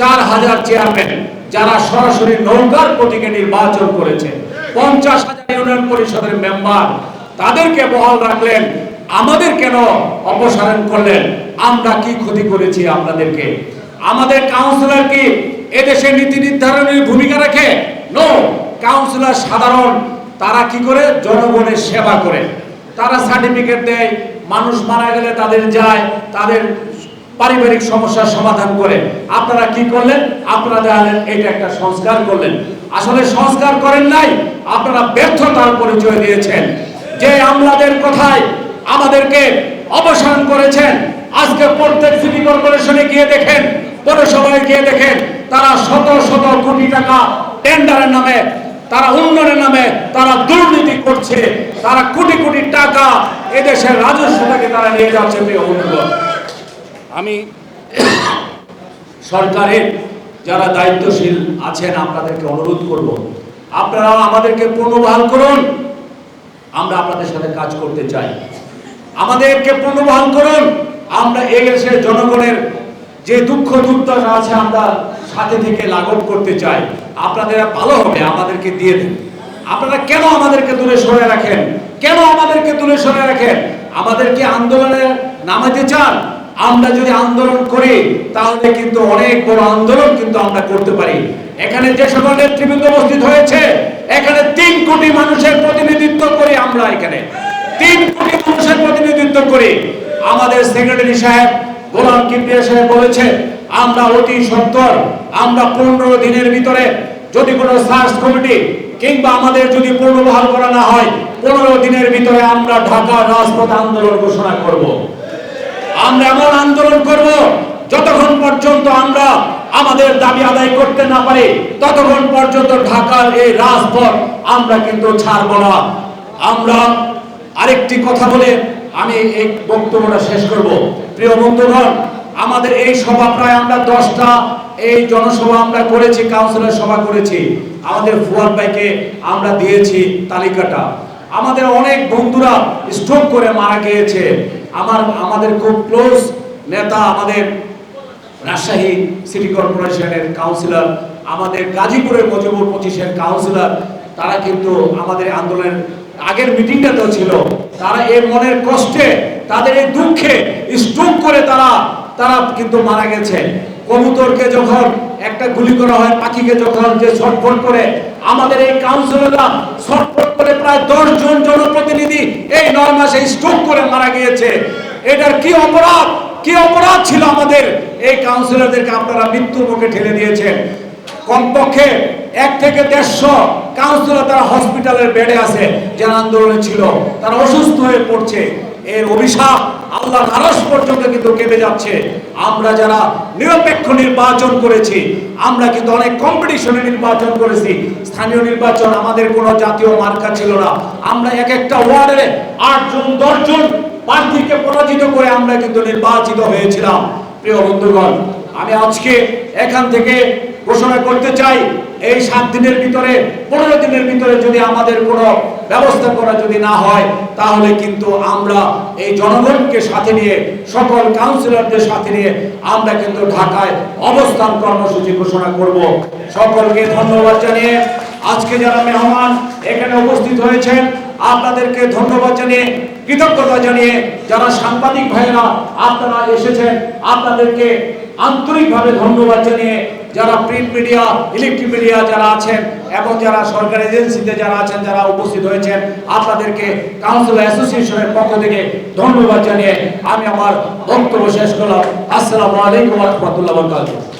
চার হাজার চেয়ারম্যান যারা সরাসরি নৌকার প্রতীকে নির্বাচন করেছে পঞ্চাশ হাজার ইউনিয়ন পরিষদের মেম্বার, তাদেরকে বহাল রাখলেন, আমাদের কেন অপসারণ করলেন, আমরা কি ক্ষতি করেছি আপনাদেরকে? আমাদের কাউন্সিলর কি এদেশে নীতি নির্ধারণের ভূমিকা রাখে? নো কাউন্সিলর সাধারণ, তারা কি করে? জনগণের সেবা করে। তারা সার্টিফিকেট দেয়, মানুষ মারা গেলে তাদের যায়, তাদের পারিবারিক সমস্যার সমাধান করে। আপনারা কি করলেন? আপনারা দেখালেন এটা একটা সংস্কার করলেন। আসলে সংস্কার করেন নাই, আপনারা ব্যর্থতার পরিচয় দিয়েছেন। যে আমলাদের কথায় আমাদেরকে অবসান করেছেন, আজকে প্রত্যেক সিটি কর্পোরেশনে গিয়ে দেখেন, পৌরসভায় গিয়ে দেখেন, তারা শত শত কোটি টাকা টেন্ডারের নামে, তারা উন্নয়নের নামে, তারা দুর্নীতি করছে, তারা কোটি কোটি টাকা এদেশের রাজস্বটাকে তারা নিয়ে যাচ্ছে আমি সরকারের যারা দায়িত্বশীল আছেন, আপনাদেরকে অনুরোধ করব আপনারা আমাদেরকে পুনর্বহাল করুন। আমরা আপনাদের সাথে কাজ করতে চাই। আমাদেরকে পুনর্বহাল করুন। আমরা এই দেশের জনগণের যে দুঃখ দুর্দশা আছে, আমরা সাথে থেকে লাঘব করতে চাই। আপনাদের ভালো হবে, আমাদেরকে দিয়ে দিন। আপনারা কেন আমাদেরকে দূরে সরে রাখেন? কেন আমাদেরকে দূরে সরে রাখেন? আমাদেরকে আন্দোলনে নামাতে চান? আমরা যদি আন্দোলন করি, তাহলে কিন্তু অনেক বড় আন্দোলন কিন্তু আমরা করতে পারি। এখানে যে সকল নেতৃবৃন্দ উপস্থিত হয়েছে, এখানে তিন কোটি মানুষের প্রতিনিধিত্ব করি আমরা এখানে। তিন কোটি মানুষের প্রতিনিধিত্ব করি। আমাদের সেক্রেটারি সাহেব গোলাম কিবরিয়া সাহেব বলেছে, আমরা অতি সত্তর আমরা পনেরো দিনের ভিতরে যদি কোনো সার্চ কমিটি কিংবা আমাদের যদি পুনর্বহাল করা না হয়, পনেরো দিনের ভিতরে আমরা ঢাকা রাজপথ আন্দোলন ঘোষণা করব। আমরা এমন আন্দোলন করব, যতক্ষণ পর্যন্ত আমরা আমাদের দাবি আদায় করতে না পারি, ততক্ষণ পর্যন্ত ঢাকার এই রাজপথ আমরা কিন্তু ছাড়ব না। আমরা আরেকটি কথা বলে আমি এই বক্তব্যটা শেষ করব। প্রিয় বন্ধুগণ, আমাদের এই সভা প্রায় আমরা দশটা, এই জনসভা আমরা করেছি, কাউন্সিলর সভা করেছি। আমাদের ফুয়াদ ভাইকে আমরা দিয়েছি তালিকাটা। আমাদের অনেক বন্ধুরা স্ট্রোক করে মারা গিয়েছে। আমার, আমাদের খুব ক্লোজ নেতা আমাদের রাজশাহী সিটি কর্পোরেশনের কাউন্সিলর আমাদের গাজীপুরের মজিবুর পঁচিশের কাউন্সিলর তারা কিন্তু আমাদের আন্দোলনের আগের মিটিংটা তো ছিল। তারা এ মনের কষ্টে, তাদের এই দুঃখে স্ট্রোক করে তারা তারা কিন্তু মারা গেছে। কবুতরকে যখন একটা গুলি করা হয়, পাখিকে যখন যে ছটফট করে, আমাদের এই কাউন্সিলররা ছটফট করে প্রায় দশ জন জনপ্রতিনিধি এই নয় মাসে স্ট্রোক করে মারা গিয়েছে। এটার কি অপরাধ? কি অপরাধ ছিল আমাদের? এই কাউন্সিলরদেরকে আপনারা মৃত্যুর মুখে ঠেলে দিয়েছেন। কমপক্ষে এক থেকে দেড়শো কাউন্সিলর তারা হসপিটালের বেডে আছে, যারা আন্দোলনে ছিল। তারা অসুস্থ হয়ে পড়ছে। এর অভিশাপ আল্লাহ আরস পর্যন্ত কিন্তু কেঁপে যাচ্ছে। আমরা যারা নিরপেক্ষ নির্বাচন করেছি, আমরা কিন্তু অনেক কম্পিটিশনে নির্বাচন করেছি। স্থানীয় নির্বাচন আমাদের কোনো জাতীয় মার্কা ছিল না। আমরা এক একটা ওয়ার্ডে আটজন, দশজন প্রার্থীকে পরাজিত করে আমরা কিন্তু নির্বাচিত হয়েছিলাম। প্রিয় বন্ধুগণ, আমি আজকে এখান থেকে ঘোষণা করতে চাই এই সাত দিনের ভিতরে, পনেরো দিনের ভিতরে যদি আমাদের কোনো ব্যবস্থা করা যদি না হয়, তাহলে কিন্তু আমরা এই জনগণকে সাথে নিয়ে, সকল কাউন্সিলরদের সাথে নিয়ে আমরা কিন্তু ঢাকায় অবস্থান কর্মসূচি ঘোষণা করব। সকলকে ধন্যবাদ জানিয়ে আজকে যারা মেহমান এখানে উপস্থিত হয়েছেন, আপনাদেরকে ধন্যবাদ জানিয়ে, কৃতজ্ঞতা জানিয়ে যারা সাংবাদিক ভাইয়েরা আপনারা এসেছেন, আপনাদেরকে আন্তরিকভাবে ধন্যবাদ জানিয়ে যারা প্রিন্ট মিডিয়া ইলেকট্রিক মিডিয়া যারা আছেন এবং যারা সরকারি এজেন্সিতে যারা আছেন, যারা উপস্থিত হয়েছেন, আপনাদেরকে কাউন্সিল অ্যাসোসিয়েশনের পক্ষ থেকে ধন্যবাদ জানিয়ে আমি আমার বক্তব্য শেষ করলাম। আসসালামু আলাইকুম রহমতুল্লাহ বরকাতুহ।